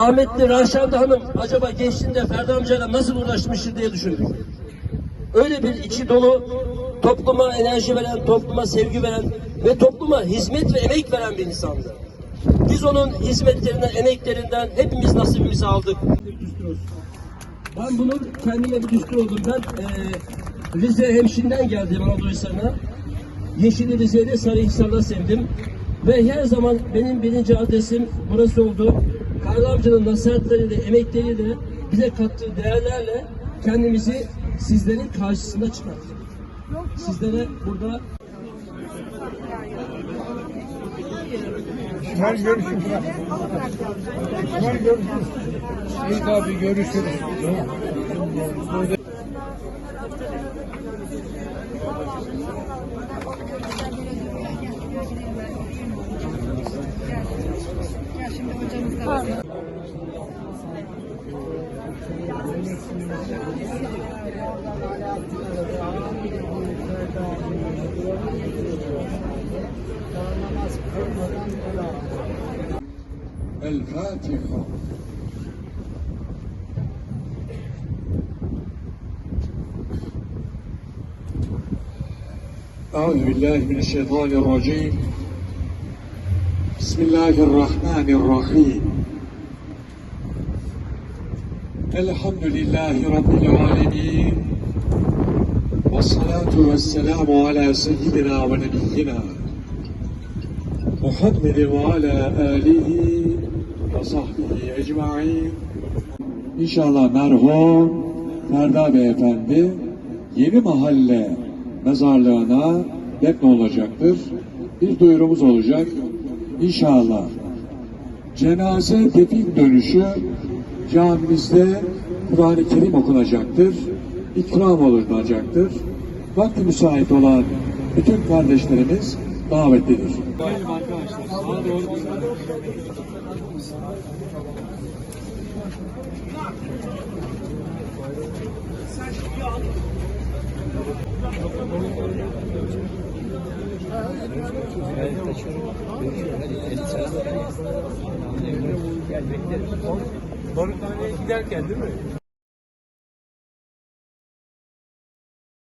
Rahmetli Raşade Hanım acaba gençliğinde Ferdi amcayla nasıl uğraşmıştır diye düşündüm. Öyle bir içi dolu, topluma enerji veren, topluma sevgi veren ve topluma hizmet ve emek veren bir insandı. Biz onun hizmetlerinden, emeklerinden hepimiz nasibimizi aldık. Ben bunu kendime bir düstur oldum. Ben eee Rize Hemşin'den geldim Anadolu Hisarı'na. Yeşili Rize'de Sarıhisar'da sevdim. Ve her zaman benim birinci adresim burası oldu. Karlı amcanın nasihatleriyle, emekleriyle, bize kattığı değerlerle kendimizi sizlerin karşısında çıkarttık. Sizlere burada İsmail görüşürüz. İsmail görüşürüz. İyi abi görüşürüz. الفاتحة. أعوذ بالله من الشيطان الرجيم. Bismillahirrahmanirrahim. Elhamdülillahi Rabbil alemin. Ve salatu ve selamu ala seyyidina ve nebiyyina. Muhammedin ve ala alihi ve sahbihi ecma'in. İnşallah merhum Ferda Beyefendi yeni mahalle mezarlığına defne olacaktır. Bir duyurumuz olacak. İnşallah cenaze defin dönüşü camimizde Kur'an-ı Kerim okunacaktır. İkram olunacaktır. Vakti müsait olan bütün kardeşlerimiz davetlidir. Baruthaneye giderken değil mi?